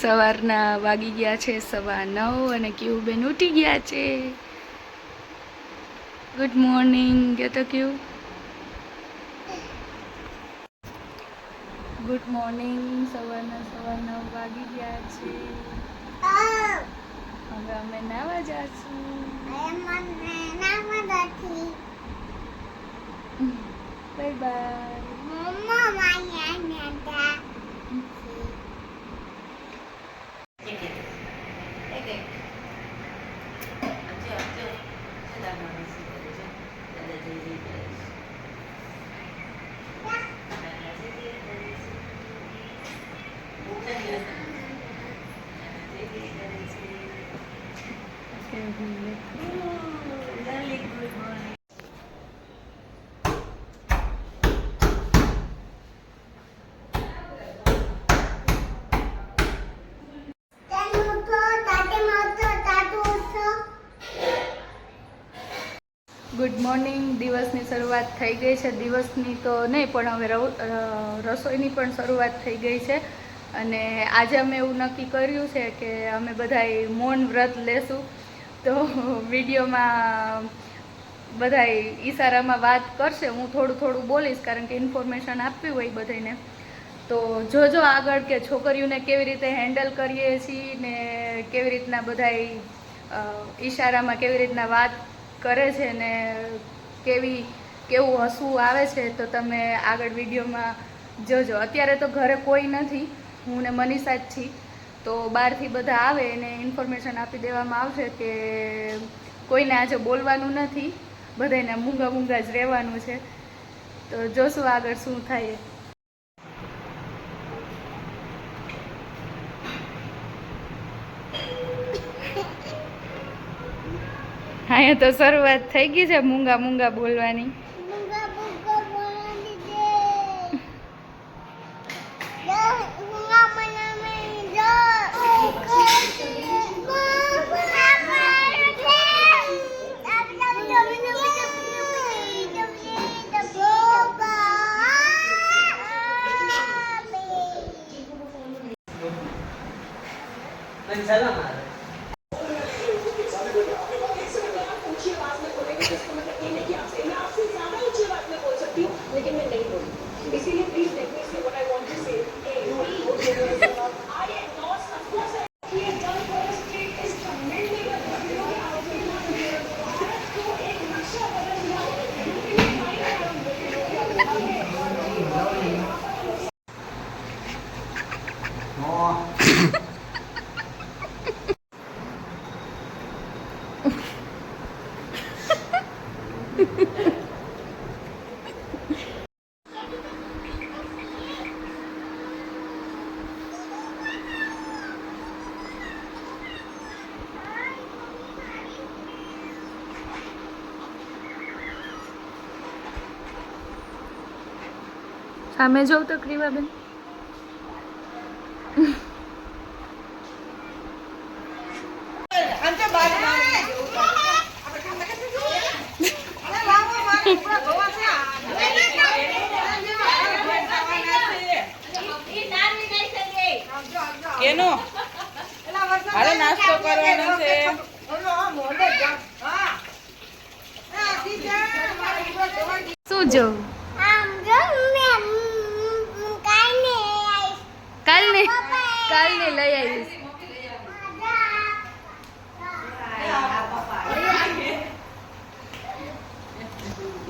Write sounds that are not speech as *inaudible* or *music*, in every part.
સવારના વાગી ગયા છે સવા નવ અને કેવું બેન ઉઠી ગયા છે. ગુડ મોર્નિંગ કે તો ક્યુ? ગુડ મોર્નિંગ સવારના સવા નવ વાગી ગયા છે. હવે અમે નાવા જાશું. બાય બાય ગુડ મોર્નિંગ દિવસની શરૂઆત થઈ ગઈ છે. દિવસની તો નહીં, પણ હવે રસોઈની પણ શરૂઆત થઈ ગઈ છે. અને આજે અમે એવું નક્કી કર્યું છે કે અમે બધાય મૌન વ્રત લેશું. તો વિડીયોમાં બધાય ઈશારામાં વાત કરશે. હું થોડું થોડું બોલીશ, કારણ કે ઇન્ફોર્મેશન આપવી હોય બધાને તો જોજો આગળ કે છોકરીઓને કેવી રીતે હેન્ડલ કરીએ છીએ ને કેવી રીતના બધાય ઈશારામાં કેવી રીતના વાત કરે છે ને કેવી, કેવું હસવું આવે છે તો તમે આગળ વિડીયોમાં જોજો. અત્યારે તો ઘરે કોઈ નથી, હું ને મનીષા જ છી તો બહારથી બધા આવે એને ઇન્ફોર્મેશન આપી દેવામાં આવશે કે કોઈને આજે બોલવાનું નથી. બધાને મૂંગા મૂંગા જ રહેવાનું છે. તો જોશું આગળ શું થાય. અહીંયા તો શરૂઆત થઈ ગઈ છે મૂંગા મૂંગા બોલવાની. સામે જોઉં તો ક્રિવાબેન કેનો? હાલો નાસ્તો કરવાનો છે. શું જોઉં કાલની કાલની લઈ આવીશ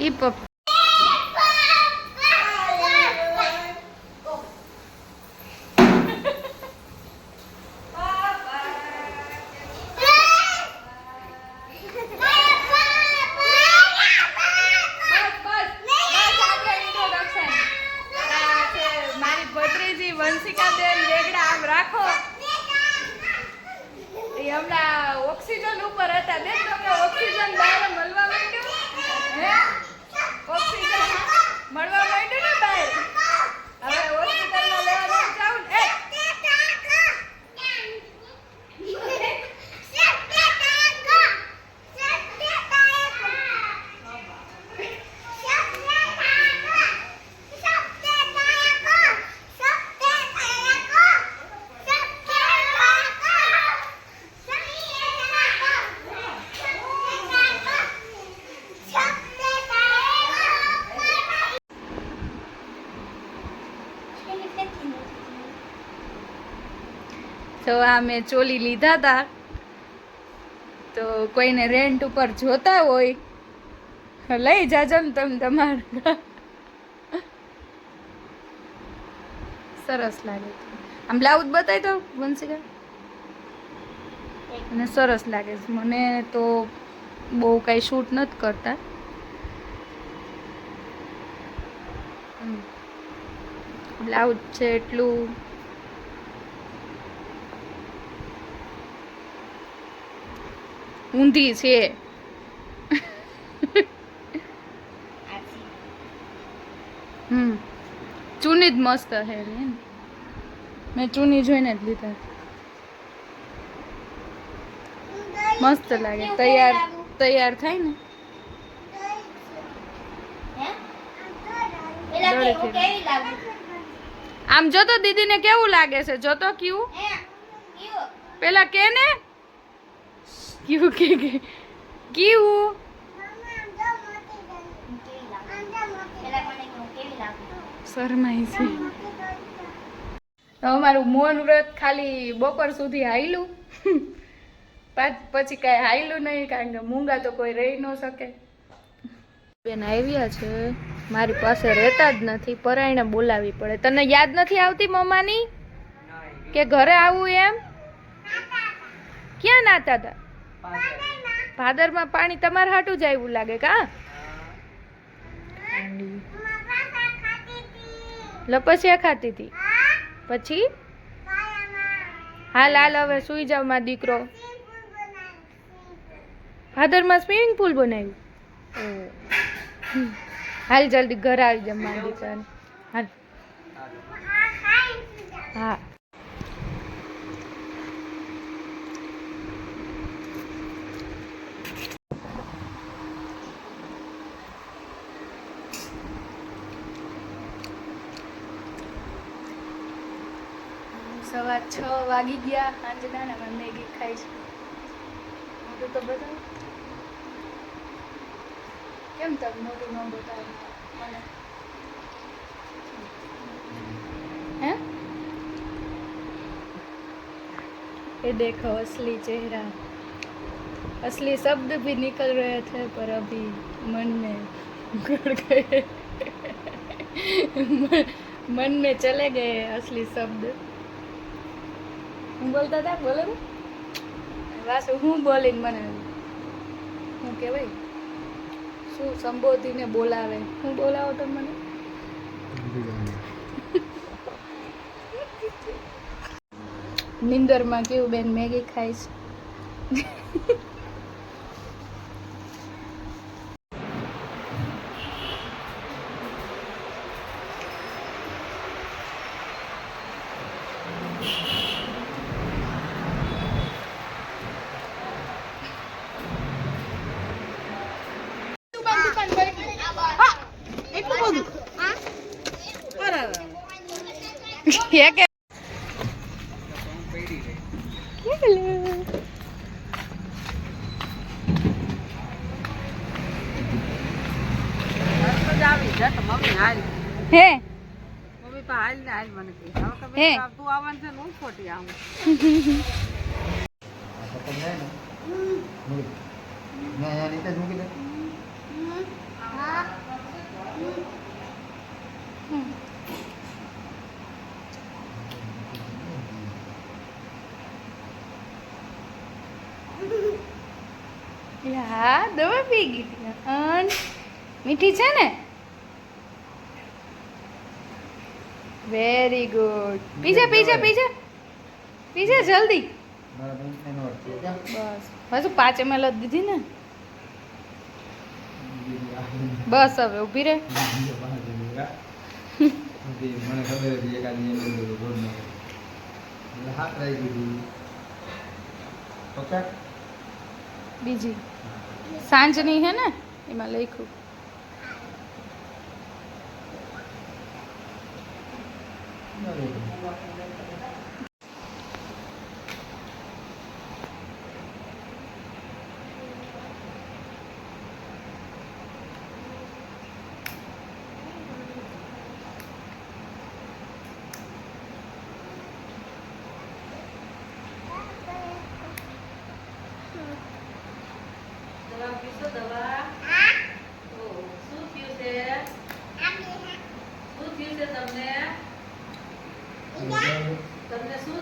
ઈ પપ મારી ભત્રીજી વંશિકાબેન વેગડા આમ રાખો એ હમણાં ઓક્સિજન ઉપર હતા બેન તમને ઓક્સિજન બહાર મળવા માંડ્યું હે તો આ મેં ચોલી લીધા હતા તો કોઈને રેન્ટ ઉપર જોતા હોય લઈ જાજો ને તમે તમારા સરસ લાગે આમ બ્લાઉઝ બતાવી દો વંશિકા અને સરસ લાગે છે. મને તો બહુ કાંઈ શૂટ નથી કરતા. બ્લાઉઝ છે એટલું ઊંધી છે. હમ. ચૂની જ મસ્ત છે મેં ચૂની જોઈને જ લીધા. મસ્ત લાગે. તૈયાર તૈયાર થાય ને? આમ જો તો દીદીને કેવું લાગે છે? જો તો કેવું પેલા કે ને? કેવું કે કેવું શરમાઈ છે. અમારું મારું મૌન વ્રત ખાલી બપોર સુધી હાયલું. પછી કાંઈ હાયલું નહીં, કારણ કે મૂંગા તો કોઈ રહી ન શકે. બેન આવ્યા છે. મારી પાસે રહેતા જ નથી, પરાયણે બોલાવી પડે. તને યાદ નથી આવતી મમ્માની? કે ઘરે આવું એમ? ક્યાં નાતા હતા ભાદરમાં પાણી તમારે હાટું જ આવ્યું લાગે કા? લપસિયા ખાતી હતી. પછી? હાલ હાલ હવે સુઈ જાવમાં દીકરો. ભાદરમાં સ્વિમિંગ પુલ બનાવ્યું? હાલ જલ્દી ઘર આવી જમવા દીકરાને. હાલ. હા. સવાર છ વાગી ગયા સાંજના ને અમે મેગી ખાઈ છે મોટું તો બતાવો કેમ તમે મોટું ન બતાવો મને હે ये देखो असली चेहरा असली शब्द भी निकल रहे थे पर अभी मन में गड़ गए मन- मन में चले गए असली शब्द હું બોલતા હતા? બોલો ને. વાસુ હું બોલીને મને હું કહેવાય? શું સંબોધીને બોલાવે? હું બોલાવો તો મને? *laughs* નિંદરમાં કેવું બેન મેગી ખાઈશ? *laughs* કે Hello. આવી જા તો મમ્મી હાલ હે મમ્મી પા હાલ ને હાલ મને કહે હવે કે હે. બેટા, તું આવવાનું છે ને હું ખોટી આવું હા દવા પી ગઈ. અન મીઠી છે ને? Very good PJ PJ PJ. PJ જલ્દી. બસ. હજુ પાંચ એમએલ જ દીધી ને? બસ હવે ઊભી રહે. મને ખબર હતી એકાદી હાથ ઓકે બીજી. સાંજની હે ને? એમાં લખ્યું. Thank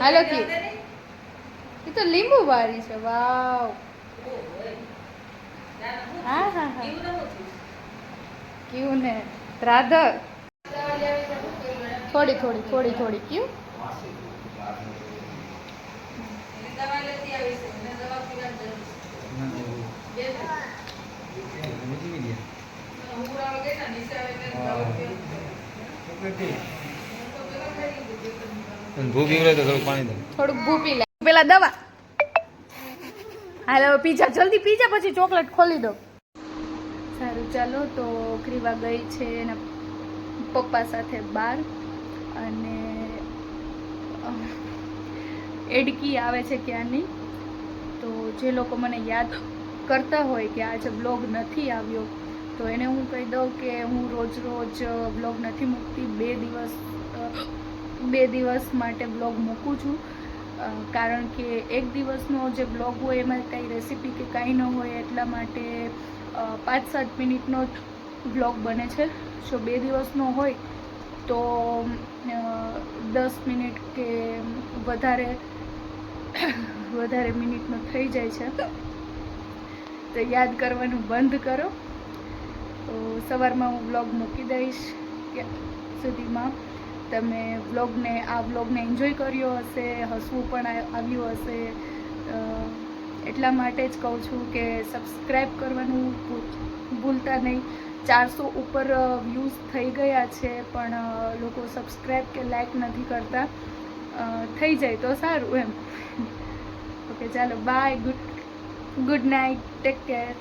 હાલો કી. એ તો લીંબુ વાળી છે, વાવ. હા હા હા. ક્યું ને રાધર. થોડી થોડી થોડી થોડી ક્યું દવા થી. હું. તો થોડું પાણી દે. થોડુંક ભૂ પી લે. પેલા દવા. હાલો પીઝા જલ્દી પીઝા પછી ચોકલેટ ખોલી દો. સારું ચાલો. તો ક્રીવા ગઈ છે એના પપ્પા સાથે બહાર. અને એડકી આવે છે ક્યાંની તો જે લોકો મને યાદ કરતા હોય કે આજે બ્લોગ નથી આવ્યો તો એને હું કહી દઉં કે હું રોજ રોજ બ્લોગ નથી મૂકતી. બે દિવસ બે દિવસ માટે બ્લોગ મૂકું છું. કારણ કે એક દિવસનો જે બ્લોગ હોય એમાં કાંઈ રેસીપી કે કાંઈ ન હોય એટલા માટે પાંચ સાત મિનિટનો જ બ્લોગ બને છે. જો બે દિવસનો હોય તો દસ મિનિટ કે વધારે વધારે મિનિટનો થઈ જાય છે. તો યાદ કરવાનું બંધ કરો. તો સવારમાં હું બ્લોગ મૂકી દઈશ ત્યાં સુધીમાં. તમે વ્લોગને, આ વ્લોગને એન્જોય કર્યો હશે, હસવું પણ આવ્યું હશે. એટલા માટે જ કહું છું કે સબસ્ક્રાઈબ કરવાનું ભૂલતા નહીં. ચારસો ઉપર વ્યૂઝ થઈ ગયા છે, પણ લોકો સબસ્ક્રાઈબ કે લાઈક નથી કરતા. થઈ જાય તો સારું એમ. *laughs* ઓકે, ચાલો bye good good night take care